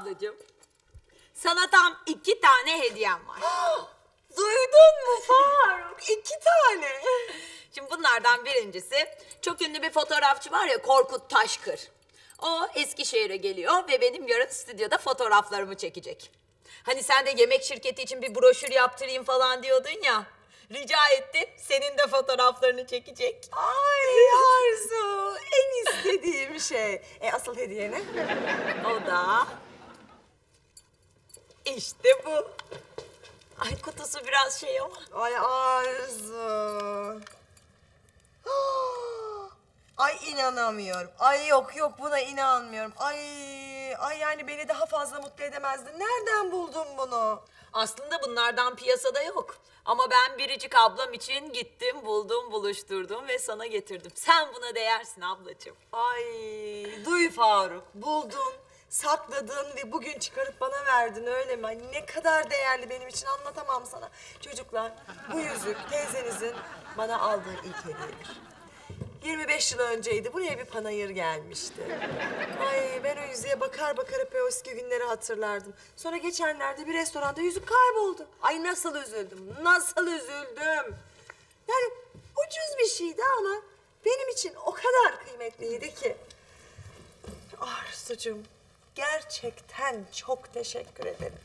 ablacığım. Sana tam iki tane hediyem var. Duydun mu Faruk? İki tane. Şimdi bunlardan birincisi çok ünlü bir fotoğrafçı var ya Korkut Taşkır. O Eskişehir'e geliyor ve benim yarın stüdyoda fotoğraflarımı çekecek. Hani sen de yemek şirketi için bir broşür yaptırayım falan diyordun ya. Rica ettim senin de fotoğraflarını çekecek. Ay Arzu, en istediğim şey. E asıl hediye ne? O da işte bu. Ay kutusu biraz şey ama. Ay Arzu. Ay inanamıyorum. Ay yok yok buna inanmıyorum. Ay ay yani beni daha fazla mutlu edemezdin. Nereden buldun bunu? Aslında bunlardan piyasada yok. Ama ben biricik ablam için gittim, buldum, buluşturdum ve sana getirdim. Sen buna değersin ablacığım. Ay duy Faruk buldun, sakladın ve bugün çıkarıp bana verdin öyle mi? Ne kadar değerli benim için anlatamam sana. Çocuklar bu yüzük teyzenizin bana aldığı ilk hediyedir. 25 yıl önceydi buraya bir panayır gelmişti. Ay ben o yüzüğe bakar bakar hep o eski günleri hatırlardım. Sonra geçenlerde bir restoranda yüzük kayboldu. Ay nasıl üzüldüm, nasıl üzüldüm. Yani ucuz bir şeydi ama benim için o kadar kıymetliydi ki. Arzucuğum gerçekten çok teşekkür ederim.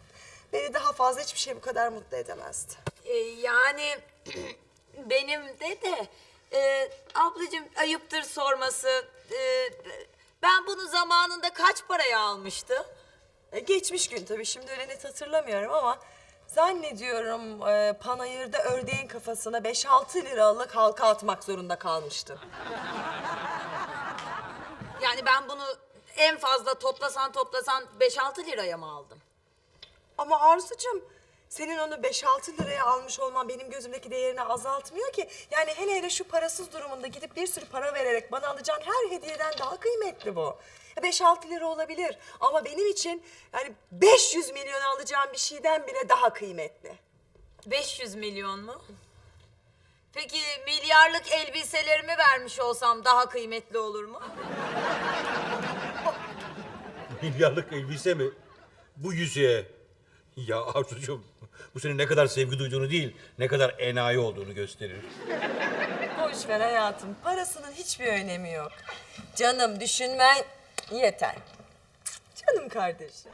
Beni daha fazla hiçbir şey bu kadar mutlu edemezdi. Ee, yani benim de de e, ablacığım ayıptır sorması. e, ben bunu zamanında kaç paraya almıştım? E, geçmiş gün tabii şimdi öyle net hatırlamıyorum ama zannediyorum e, panayırda ördeğin kafasına 5-6 liralık halka atmak zorunda kalmıştım. Yani ben bunu en fazla toplasan toplasan 5-6 liraya mı aldım? Ama Arzucuğum senin onu 5-6 liraya almış olman benim gözümdeki değerini azaltmıyor ki. Yani hele hele şu parasız durumunda gidip bir sürü para vererek bana alacağın her hediyeden daha kıymetli bu. 5-6 lira olabilir ama benim için yani 500 milyon alacağım bir şeyden bile daha kıymetli. 500 milyon mu? Peki milyarlık elbiselerimi vermiş olsam daha kıymetli olur mu? Milyarlık elbise mi? Bu yüzüğe. Ya Arzucuğum bu senin ne kadar sevgi duyduğunu değil, ne kadar enayi olduğunu gösterir. Boş ver hayatım. Parasının hiçbir önemi yok. Canım düşünmen yeter. Canım kardeşim.